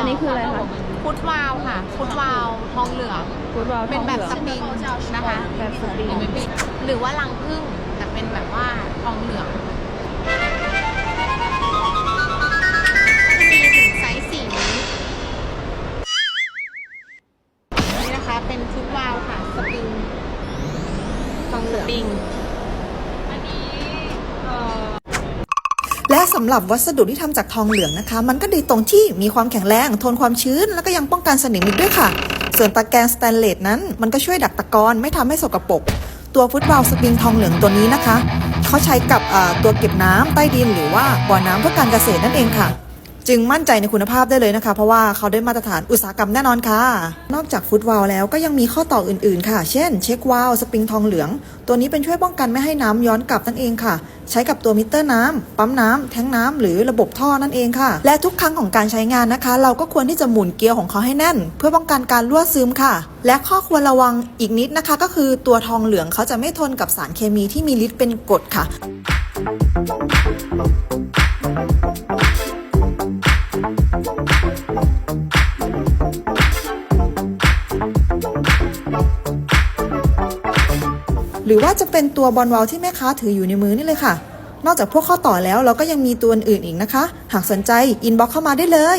อันนี้คืออะไรคะฟุตวาลค่ะฟุตวาลทองเหลืองฟูดบอลเป็นแบบสทองหลืองปริงนะคะ แบบสปริงหรือว่ารังผึ้งแต่เป็นแบบว่าทองเหลืองจะมีถึงไซส์สี่นิ้วนี่นะคะเป็นฟุตวาลค่ะ สปริงทองเหลือง ปิง สำหรับวัสดุที่ทำจากทองเหลืองนะคะ มันก็ดีตรงที่มีความแข็งแรง ทนความชื้น แล้วก็ยังป้องกันสนิมอีกด้วยค่ะ ส่วนตะแกรงสแตนเลสนั้น มันก็ช่วยดักตะกอนไม่ทำให้สกปรกตัวฟุตบอลสปริงทองเหลืองตัวนี้นะคะเขาใช้กับตัวเก็บน้ำใต้ดินหรือว่าบ่อน้ำเพื่อการเกษตรนั่นเองค่ะ จึงมั่นใจในคุณภาพได้เลยนะคะ เพราะว่าเขาได้มาตรฐานอุตสาหกรรมแน่นอนค่ะ นอกจากฟุตวาลแล้วก็ยังมีข้อต่ออื่นๆ ค่ะ เช่น เช็ควาลสปริงทองเหลือง ตัวนี้เป็นช่วยป้องกันไม่ให้น้ำย้อนกลับนั่นเองค่ะ ใช้กับตัวมิเตอร์น้ำปั๊มน้ำแทงน้ำหรือระบบท่อนั่นเองค่ะ และทุกครั้งของการใช้งานนะคะ เราก็ควรที่จะหมุนเกลียวของเขาให้แน่น เพื่อป้องกันการรั่วซึมค่ะ และข้อควรระวังอีกนิดนะคะ ก็คือตัวทองเหลืองเขาจะไม่ทนกับสารเคมีที่มีฤทธิ์เป็นกรดค่ะ รือว่าจะเป็นตัวบอลวาลที่แม่ค้าถืออยู่ในมือนี่เลยค่ะ นอกจากพวกข้อต่อแล้วเราก็ยังมีตัวอื่นอีกนะคะ หากสนใจอินบ็อกเข้ามาได้เลย